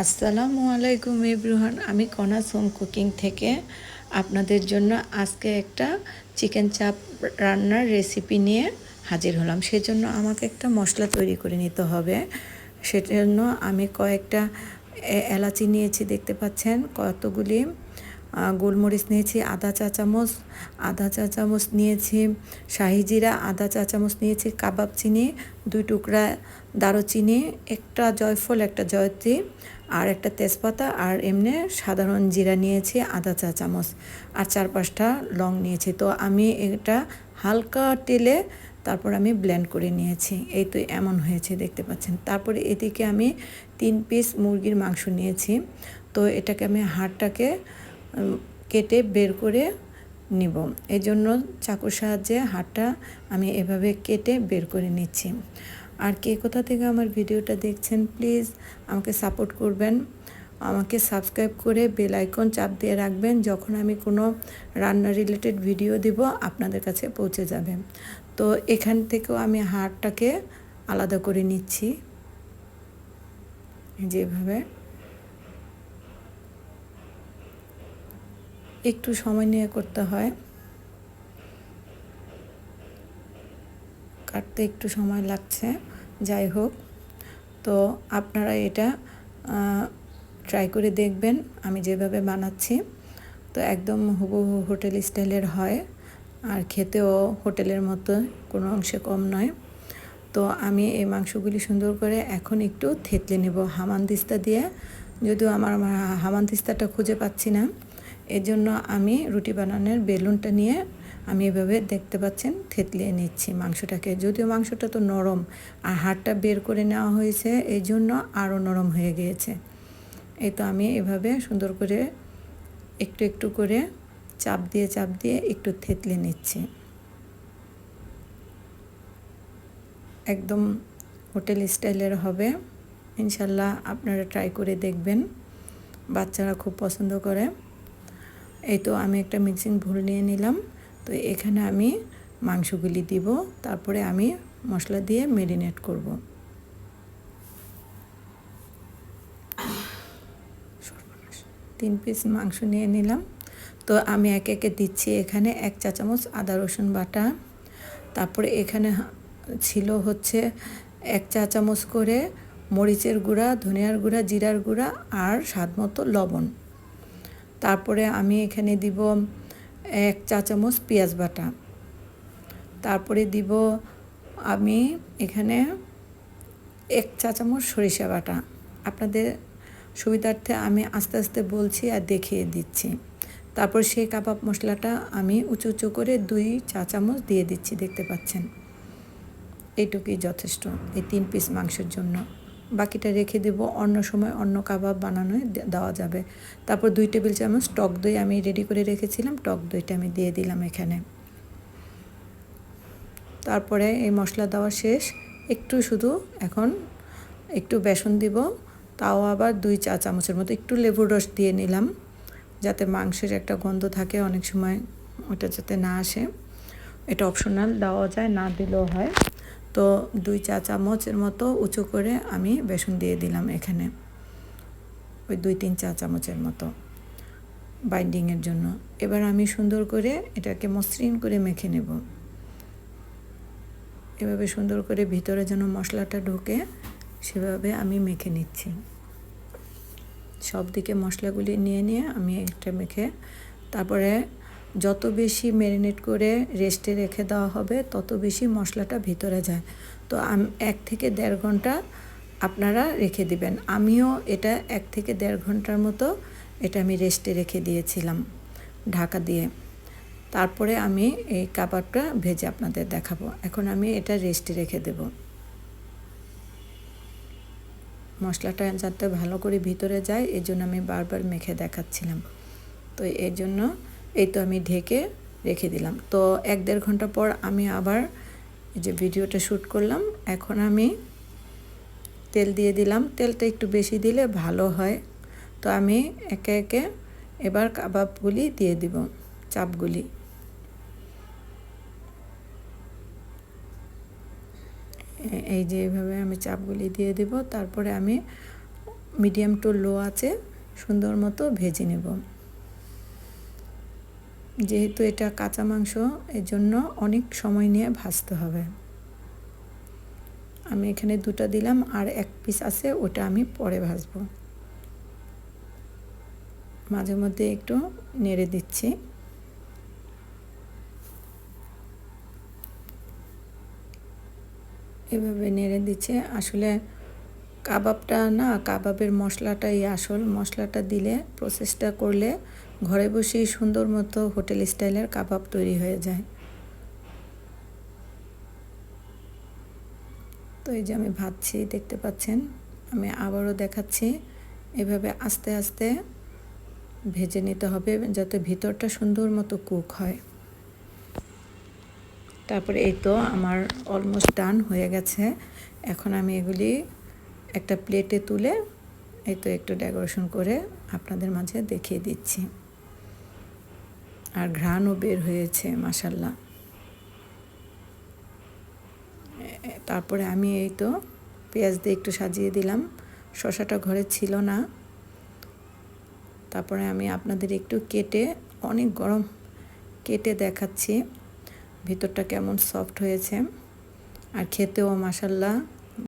আসসালামু আলাইকুম ইব্রুহান। আমি কনাস হোম কুকিং থেকে। আপনাদের জন্য আজকে একটা চিকেন চাপ রান্নার রেসিপি নিয়ে হাজির হলাম। সেজন্য আমাকে একটা মশলা তৈরি করে নিতে হবে। সেজন্য আমি কয়েকটা এলাচি নিয়েছি, দেখতে পাচ্ছেন? কতগুলি গোলমরিচ নিয়েছি আধা চা চামচ আধা চা চামচ নিয়েছি, শাহি জিরা আধা চা চামচ নিয়েছি, কাবাব চিনি, দুই টুকরা দারুচিনি, একটা জয়ফল, একটা জয়ত্রী, আর একটা তেজপাতা, আর এমনি সাধারণ জিরা নিয়েছি আধা চা চামচ আর চার পাঁচটা লং নিয়েছি। তো আমি এটা হালকা তেলে তারপর আমি ব্লেন্ড করে নিয়েছি। এই তো এমন হয়েছে, দেখতে পাচ্ছেন। তারপরে এদিকে আমি তিন পিস মুরগির মাংস নিয়েছি। তো এটাকে আমি হাড়টাকে কেটে বের করে নিব। এই জন্য চাকুর সাহায্যে হাড়টা আমি এভাবে কেটে বের করে নিচ্ছি। আর কে কোথা থেকে আমার ভিডিওটা দেখছেন, প্লিজ আমাকে সাপোর্ট করবেন। আমাকে সাবস্ক্রাইব করে বেল আইকন চাপ দিয়ে রাখবেন, যখন আমি কোনো রান্না রিলেটেড ভিডিও দিব, আপনাদের কাছে পৌঁছে যাবে। তো এখান থেকেও আমি হাড়টাকে আলাদা করে নিচ্ছি। যেভাবে একটু সময় নিয়ে করতে হয়। কাটতে একটু সময় লাগছে, যাই হোক। তো আপনারা এটা ট্রাই করে দেখবেন, আমি যেভাবে বানাচ্ছি। তো একদম হুবহু হোটেল স্টাইলের হয়, আর খেতেও হোটেলের মতো কোনো অংশে কম নয়। তো আমি এই মাংসগুলি সুন্দর করে এখন একটু থেতলে নেব হামানদিস্তা দিয়ে। যদিও আমার আমার হামানদিস্তাটা খুঁজে পাচ্ছি না। এর জন্য আমি রুটি বানানোর বেলুনটা নিয়ে আমি এভাবে দেখতে পাচ্ছেন থেতলিয়ে নিচ্ছি মাংসটাকে। যদিও মাংসটা তো নরম আর হাড়টা বের করে নেওয়া হয়েছে এই জন্য আরও নরম হয়ে গিয়েছে। এই তো আমি এভাবে সুন্দর করে একটু একটু করে চাপ দিয়ে চাপ দিয়ে একটু থেতলে নিচ্ছি। একদম হোটেল স্টাইলের হবে। ইনশাল্লাহ আপনারা ট্রাই করে দেখবেন। বাচ্চারা খুব পছন্দ করে। এই তো আমি একটা মিক্সিং ভুল নিয়ে নিলাম। তো এখানে আমি মাংসগুলি দিব, তারপরে আমি মশলা দিয়ে মেরিনেট করব। তিন পিস মাংস নিয়ে নিলাম। তো আমি একে একে দিচ্ছি এখানে এক চা চামচ আদা রসুন বাটা। তারপরে এখানে ছিল হচ্ছে এক চা চামচ করে মরিচের গুঁড়া, ধনিয়ার গুঁড়া, জিরার গুঁড়া আর স্বাদ মতো লবণ। তারপরে আমি এখানে দিব এক চা চামচ পেঁয়াজ বাটা। তারপরে দিব আমি এখানে এক চা চামচ সরিষা বাটা। আপনাদের সুবিধার্থে আমি আস্তে আস্তে বলছি আর দেখিয়ে দিচ্ছি। তারপর সেই কাবাব মশলাটা আমি উঁচু উঁচু করে দুই চা চামচ দিয়ে দিচ্ছি, দেখতে পাচ্ছেন? এইটুকুই যথেষ্ট এই তিন পিস মাংসের জন্য। বাকিটা রেখে দেব। অন্য সময় অন্য কাবাব বানানোয় দে- দেওয়া যাবে। তারপর দুই টেবিল চামচ টক দই আমি রেডি করে রেখেছিলাম। টক দইটা আমি দিয়ে দিলাম এখানে। তারপরে এই মশলা দেওয়া শেষ। একটু শুধু এখন একটু বেসন দিব। তাও আবার দুই চা চামচের মতো একটু লেবুর রস দিয়ে নিলাম। যাতে মাংসের একটা গন্ধ থাকে অনেক সময়, ওটা যাতে না আসে। এটা অপশনাল দেওয়া যায়, না দিলেও হয়। তো দুই চা চামচের মতো উঁচু করে আমি বেসন দিয়ে দিলাম এখানে। ওই দুই তিন চা চামচের মতো বাইন্ডিংয়ের জন্য। এবার আমি সুন্দর করে এটাকে মসৃণ করে মেখে নেব। এভাবে সুন্দর করে ভিতরে যেন মশলাটা ঢোকে, সেভাবে আমি মেখে নিচ্ছি। সব দিকে মশলাগুলি নিয়ে নিয়ে আমি একটা মেখে তারপরে যত বেশি ম্যারিনেট করে রেস্টে রেখে দেওয়া হবে, তত বেশি মশলাটা ভিতরে যায়। তো এক থেকে দেড় ঘণ্টা আপনারা রেখে দিবেন। আমিও এটা এক থেকে দেড় ঘণ্টার মতো এটা আমি রেস্টে রেখে দিয়েছিলাম ঢাকা দিয়ে। তারপরে আমি এই কাবাবটা ভেজে আপনাদের দেখাবো। এখন আমি এটা রেস্টে রেখে দেব। মশলাটা যাতে ভালো করে ভিতরে যায় এই জন্য আমি বারবার মেখে দেখাচ্ছিলাম। তো এই জন্য এই তো আমি ঢেকে রেখে দিলাম। তো এক দেড় ঘণ্টা পর আমি আবার এই যে ভিডিওটা শ্যুট করলাম, এখন আমি তেল দিয়ে দিলাম। তেলটা একটু বেশি দিলে ভালো হয়। তো আমি একে একে এবার কাবাবগুলি দিয়ে দিব, চাপগুলি। এই যে এইভাবে আমি চাপগুলি দিয়ে দিব, তারপরে আমি মিডিয়াম টু লো আছে সুন্দর মতো ভেজে নেব। যেহেতু এটা কাঁচা মাংস এর জন্য অনেক সময় নিয়ে ভাজতে হবে। আমি এখানে দুটা দিলাম, আর এক পিস আছে, ওটা আমি পরে ভাজবো। মাঝে মধ্যে একটু নেড়ে দিচ্ছি। এভাবে নেড়ে দিচ্ছে। আসলে কাবাবটা না, কাবাবের মশলাটাই আসল। মশলাটা দিলে প্রসেসটা করলে ঘরে বসেই সুন্দর মতো হোটেল স্টাইলের কাবাব তৈরি হয়ে যায়। তো এই যে আমি ভাবছি দেখতে পাচ্ছেন? আমি আবারও দেখাচ্ছি। এভাবে আস্তে আস্তে ভেজে নিতে হবে যাতে ভিতরটা সুন্দর মতো কুক হয়। তারপরে এই তো আমার অলমোস্ট ডান হয়ে গেছে। এখন আমি এগুলি একটা প্লেটে তুলে এই তো একটু ডেকোরেশন করে আপনাদের মাঝে দেখিয়ে দিচ্ছি। আর ঘ্রাণও বের হয়েছে মাসাল্লাহ তারপরে আমি এই তো পেঁয়াজ দিয়ে একটু সাজিয়ে দিলাম। শশাটা ঘরে ছিল না। তারপরে আমি আপনাদের একটু কেটে, অনেক গরম কেটে দেখাচ্ছি। ভিতরটা কেমন সফট হয়েছে। আর খেতেও মাসাল্লাহ